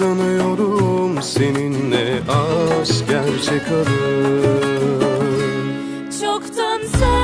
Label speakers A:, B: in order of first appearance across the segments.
A: Yaşlanıyorum seninle aşk gerçek adı
B: Çoktan sen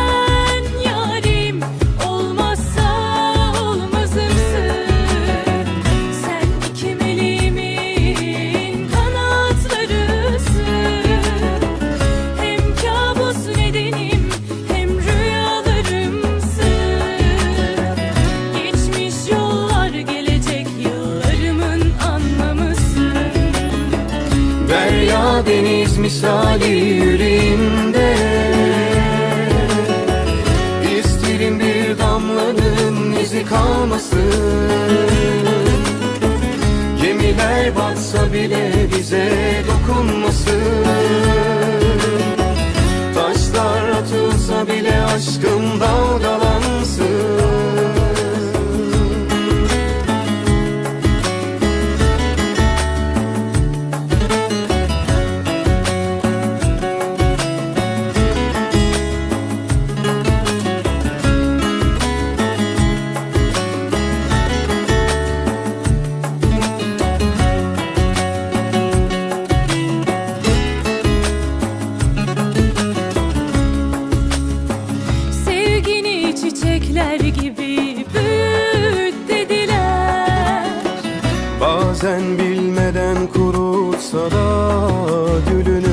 B: Sen
A: bilmeden kurutsa da gülünü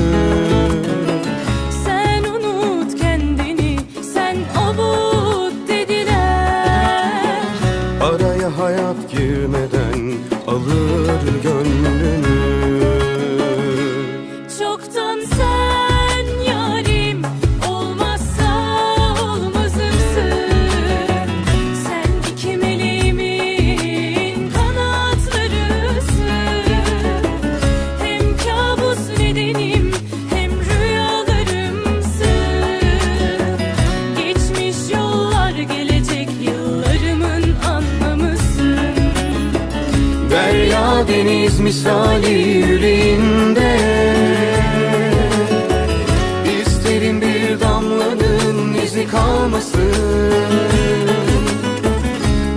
A: misali yüreğinde. İsterim bir damlanın izi kalmasın.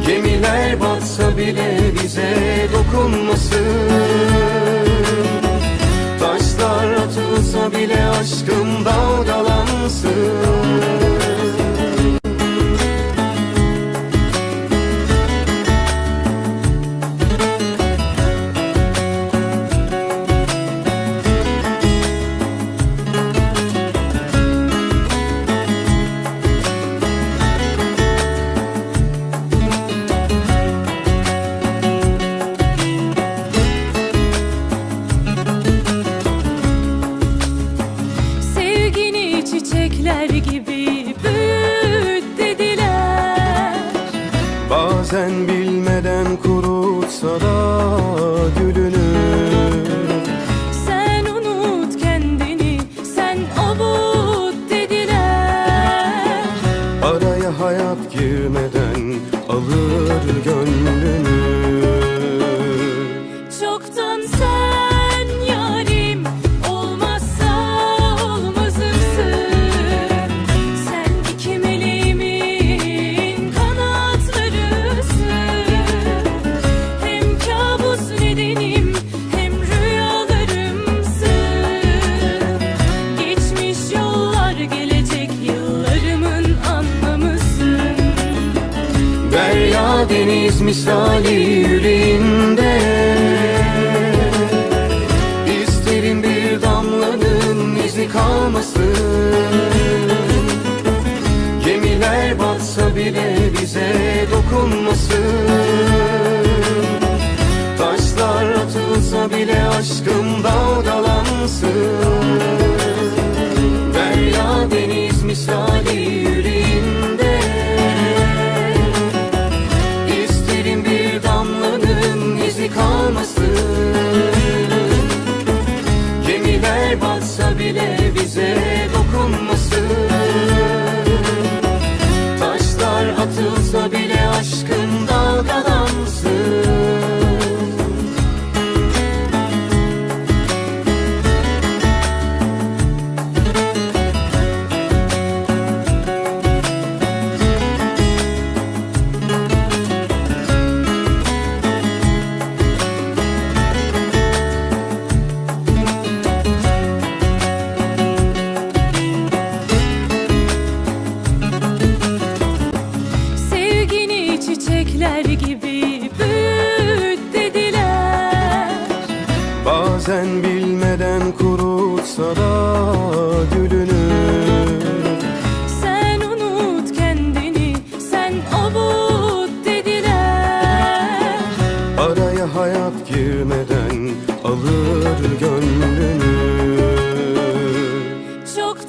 A: Gemiler batsa bile bize dokunmasın. Bazen bilmeden kurutsa da Derya deniz misali yüreğinde. İsterim bir damlanın izni kalmasın. Gemiler batsa bile bize dokunmasın.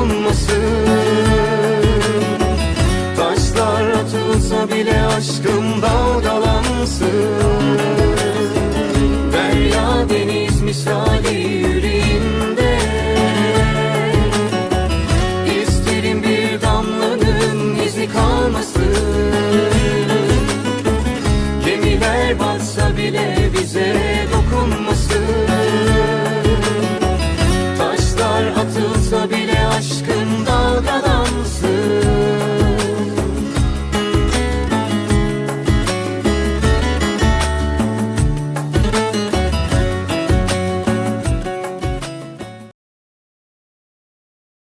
A: dokunmasın Taşlar atılsa bile aşkım dalgalansın. Derya deniz misali yürü